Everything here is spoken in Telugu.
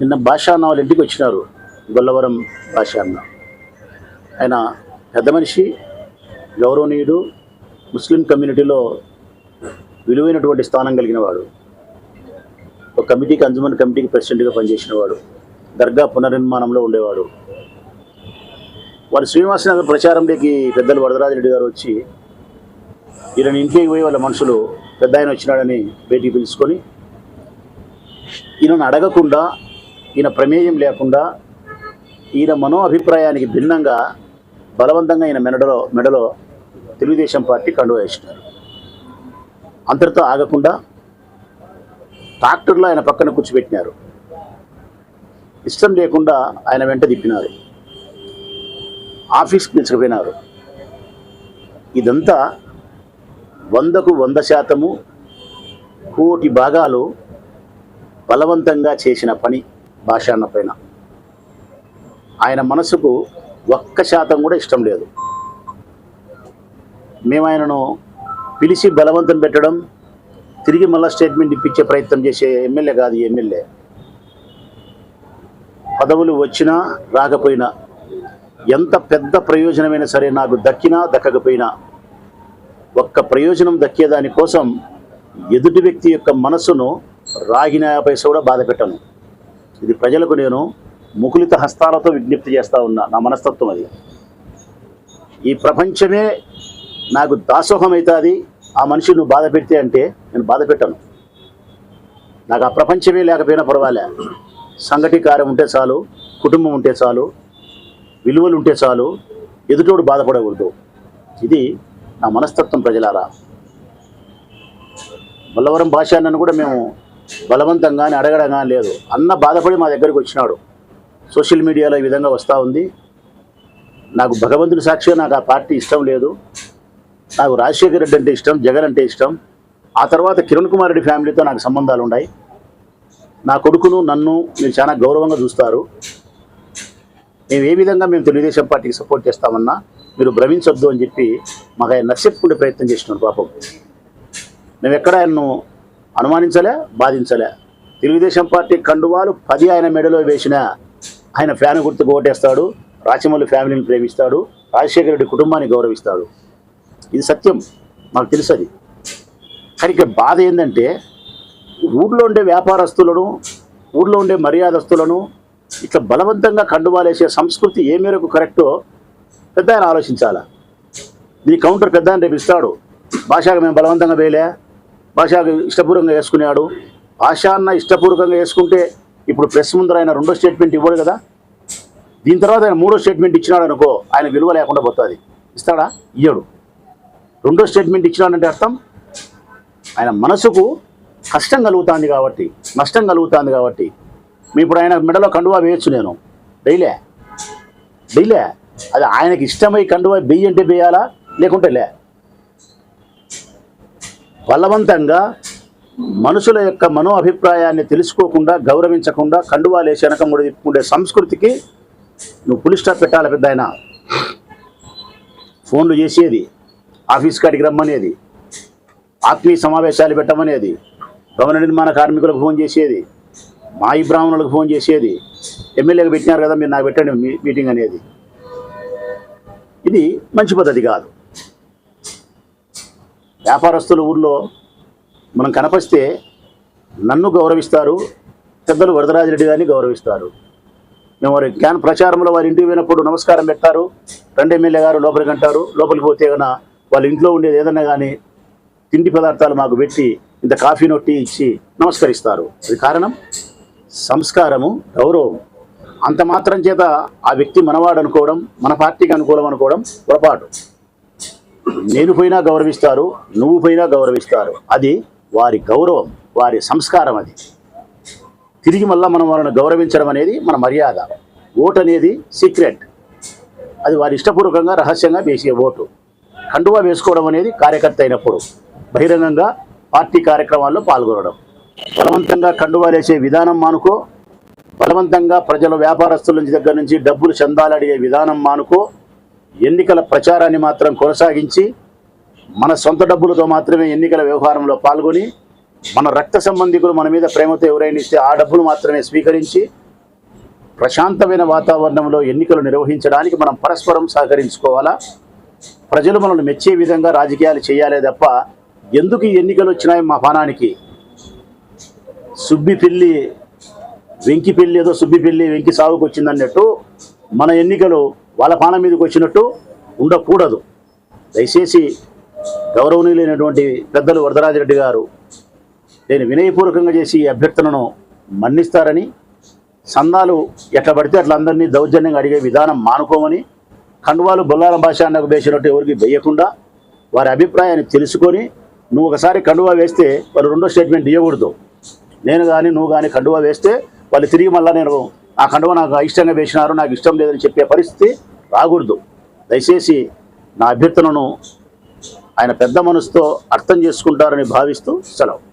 నిన్న భాషా అన్న వాళ్ళ ఇంటికి వచ్చినారు గొల్లవరం భాష అన్న. ఆయన పెద్ద మనిషి గౌరవనీయుడు ముస్లిం కమ్యూనిటీలో విలువైనటువంటి స్థానం కలిగిన వాడు. ఒక కమిటీకి అంజుమన్ కమిటీకి ప్రెసిడెంట్గా పనిచేసిన వాడు. దర్గా పునర్నిర్మాణంలో ఉండేవాడు. వారు శ్రీనివాసనగర్ ప్రచారంలోకి పెద్దలు వరదరాజరెడ్డి గారు వచ్చి ఈయన ఇంటికి పోయి వాళ్ళ మనుషులు పెద్ద ఆయన వచ్చినాడని బయటికి పిలుచుకొని ఈయనను అడగకుండా ఈయన ప్రమేయం లేకుండా ఈయన మనో అభిప్రాయానికి భిన్నంగా బలవంతంగా ఈయన మెడలో మెడలో తెలుగుదేశం పార్టీ కండువ వేసినారు. అంతటితో ఆగకుండా ట్రాక్టర్లో ఆయన పక్కన కూర్చోబెట్టినారు. ఇష్టం లేకుండా ఆయన వెంట తిప్పినారు. ఆఫీస్కి పిలుచుకుపోయినారు. ఇదంతా వందకు వంద శాతము కోటి భాగాలు బలవంతంగా చేసిన పని. భాషాన్న పైన. ఆయన మనసుకు ఒక్క శాతం కూడా ఇష్టం లేదు. మేము ఆయనను పిలిచి బలవంతం పెట్టడం తిరిగి మళ్ళా స్టేట్మెంట్ ఇప్పించే ప్రయత్నం చేసే ఎమ్మెల్యే కాదు ఎమ్మెల్యే. పదవులు వచ్చినా రాకపోయినా ఎంత పెద్ద ప్రయోజనమైనా సరే నాకు దక్కినా దక్కకపోయినా ఒక్క ప్రయోజనం దక్కేదాని కోసం ఎదుటి వ్యక్తి యొక్క మనసును రాగిన పైస కూడా బాధ పెట్టను. ఇది ప్రజలకు నేను ముకులిత హస్తాలతో విజ్ఞప్తి చేస్తా ఉన్నా. నా మనస్తత్వం అది. ఈ ప్రపంచమే నాకు దాసోహం అవుతుంది ఆ మనిషి నువ్వు బాధ పెడితే అంటే నేను బాధ పెట్టను. నాకు ఆ ప్రపంచమే లేకపోయినా పర్వాలే. సంగటి కార్యం ఉంటే చాలు కుటుంబం ఉంటే చాలు విలువలు ఉంటే చాలు ఎదుటోడు బాధపడకూడదు. ఇది నా మనస్తత్వం ప్రజలారా. మల్లవరం భాష కూడా మేము బలవంతంగానే అడగడం కానీ లేదు. అన్న బాధపడి మా దగ్గరికి వచ్చినాడు. సోషల్ మీడియాలో ఈ విధంగా వస్తూ ఉంది. నాకు భగవంతుడి సాక్షిగా నాకు ఆ పార్టీ ఇష్టం లేదు. నాకు రాజశేఖర రెడ్డి అంటే ఇష్టం జగన్ అంటే ఇష్టం. ఆ తర్వాత కిరణ్ కుమార్ రెడ్డి ఫ్యామిలీతో నాకు సంబంధాలు ఉన్నాయి. నా కొడుకును నన్ను మీరు చాలా గౌరవంగా చూస్తారు. మేము ఏ విధంగా మేము తెలుగుదేశం పార్టీకి సపోర్ట్ చేస్తామన్నా మీరు భ్రమించొద్దు అని చెప్పి మాకు ఆయన నచ్చప్పుడే ప్రయత్నం చేసినాడు పాపం. మేము ఎక్కడ ఆయన్ను అనుమానించలే బాధించలే. తెలుగుదేశం పార్టీ కండువాలు పది ఆయన మెడలో వేసిన ఆయన ఫ్యాన్ గుర్తుకు ఓటేస్తాడు రాచమల్లి ఫ్యామిలీని ప్రేమిస్తాడు రాజశేఖర రెడ్డి కుటుంబాన్ని గౌరవిస్తాడు. ఇది సత్యం మాకు తెలుసు అది కానీ ఇక్కడ బాధ ఏంటంటే ఊర్లో ఉండే వ్యాపారస్తులను ఊర్లో ఉండే మర్యాదస్తులను ఇట్లా బలవంతంగా కండువాలేసే సంస్కృతి ఏ మేరకు కరెక్టో పెద్ద ఆయన ఆలోచించాలా. నీ కౌంటర్ పెద్ద ఆయన రేపు ఇస్తాడు. భాషగా మేము బలవంతంగా వేయలే భాషకు ఇష్టపూర్వకంగా వేసుకున్నాడు. భాష అన్న ఇష్టపూర్వకంగా వేసుకుంటే ఇప్పుడు ప్రెస్ ముందర ఆయన రెండో స్టేట్మెంట్ ఇవ్వడు కదా. దీని తర్వాత ఆయన మూడో స్టేట్మెంట్ ఇచ్చినాడు అనుకో ఆయన విలువ లేకుండా పోతుంది. ఇస్తాడా? ఇయ్యడు. రెండో స్టేట్మెంట్ ఇచ్చినాడంటే అర్థం? ఆయన మనసుకు కష్టం కలుగుతుంది కాబట్టి నష్టం కలుగుతుంది కాబట్టి. మీ ఇప్పుడు ఆయన మెడలో కండువా వేయొచ్చు నేను. డైలే డైలే అది ఆయనకి ఇష్టమై కండువా బెయ్యి అంటే లేకుంటే లే. బలవంతంగా మనుషుల యొక్క మనో అభిప్రాయాన్ని తెలుసుకోకుండా గౌరవించకుండా కండువాలేసి వేసి వెనకముడి తిప్పుకుండే సంస్కృతికి నువ్వు పులి స్టాప్ పెట్టాలి పెద్ద ఆయన ఫోన్లు చేసేది ఆఫీస్ కాడికి రమ్మనేది ఆత్మీయ సమావేశాలు పెట్టమనేది భవన నిర్మాణ కార్మికులకు ఫోన్ చేసేది మాయి బ్రాహ్మణులకు ఫోన్ చేసేది ఎమ్మెల్యేకి పెట్టినారు కదా మీరు నాకు పెట్టండి మీ- మీటింగ్ అనేది. ఇది మంచి పద్ధతి కాదు. వ్యాపారస్తుల ఊర్లో మనం కనపరిస్తే నన్ను గౌరవిస్తారు పెద్దలు వరదరాజరెడ్డి గారిని గౌరవిస్తారు. మేము వారి జ్ఞాన ప్రచారంలో వారి ఇంటికి పోయినప్పుడు నమస్కారం పెట్టారు రెండు ఎమ్మెల్యే గారు లోపలికి అంటారు లోపలికి పోతే కన్నా వాళ్ళ ఇంట్లో ఉండేది ఏదన్నా కానీ తిండి పదార్థాలు మాకు పెట్టి ఇంత కాఫీ నొట్టి ఇచ్చి నమస్కరిస్తారు. అది కారణం? సంస్కారము గౌరవం. అంత మాత్రం చేత ఆ వ్యక్తి మనవాడు అనుకోవడం మన పార్టీకి అనుకూలం అనుకోవడం పొరపాటు. నేను పోయినా గౌరవిస్తారు నువ్వు పోయినా గౌరవిస్తారు. అది వారి గౌరవం వారి సంస్కారం అది. తిరిగి మళ్ళీ మనం వాళ్ళని గౌరవించడం అనేది మన మర్యాద. ఓటు అనేది సీక్రెట్. అది వారి ఇష్టపూర్వకంగా రహస్యంగా వేసే ఓటు. కండువా వేసుకోవడం అనేది కార్యకర్త అయినప్పుడు బహిరంగంగా పార్టీ కార్యక్రమాల్లో పాల్గొనడం. బలవంతంగా కండువా వేసే విధానం మానుకో. బలవంతంగా ప్రజల వ్యాపారస్తుల నుంచి దగ్గర నుంచి డబ్బులు చందాలు అడిగే విధానం మానుకో. ఎన్నికల ప్రచారాన్ని మాత్రం కొనసాగించి మన సొంత డబ్బులతో మాత్రమే ఎన్నికల వ్యవహారంలో పాల్గొని మన రక్త సంబంధికులు మన మీద ప్రేమతో ఎవరైనా ఇస్తే ఆ డబ్బులు మాత్రమే స్వీకరించి ప్రశాంతమైన వాతావరణంలో ఎన్నికలు నిర్వహించడానికి మనం పరస్పరం సహకరించుకోవాలా? ప్రజలు మనల్ని మెచ్చే విధంగా రాజకీయాలు చేయాలే తప్ప ఎందుకు ఈ ఎన్నికలు వచ్చినాయి మా పానానికి? సుబ్బి పెళ్ళి వెంకి పెళ్ళి ఏదో సుబ్బి పెళ్ళి వెంకి సాగుకు వచ్చిందన్నట్టు మన ఎన్నికలు వాళ్ళ పానం మీదకి వచ్చినట్టు ఉండకూడదు. దయచేసి గౌరవనీయులైనటువంటి పెద్దలు వరదరాజరెడ్డి గారు నేను వినయపూర్వకంగా చేసి ఈ అభ్యర్థనను మన్నిస్తారని సందాలు ఎట్లా పడితే అట్లా అందరినీ దౌర్జన్యంగా అడిగే విధానం మానుకోమని కండువాలు బొల్లాల భాష అన్నకు వేసినట్టు ఎవరికి వేయకుండా వారి అభిప్రాయాన్ని తెలుసుకొని నువ్వు ఒకసారి కండువా వేస్తే వాళ్ళు రెండో స్టేట్మెంట్ ఇవ్వకూడదు నేను కానీ నువ్వు కానీ కండువా వేస్తే వాళ్ళు తిరిగి మళ్ళీ నేను ఆ కండువా నాకు ఇష్టంగా వేసినారు నాకు ఇష్టం లేదని చెప్పే పరిస్థితి రాకూడదు. దయచేసి నా అభ్యర్థనను ఆయన పెద్ద మనసుతో అర్థం చేసుకుంటారని భావిస్తూ సెలవు.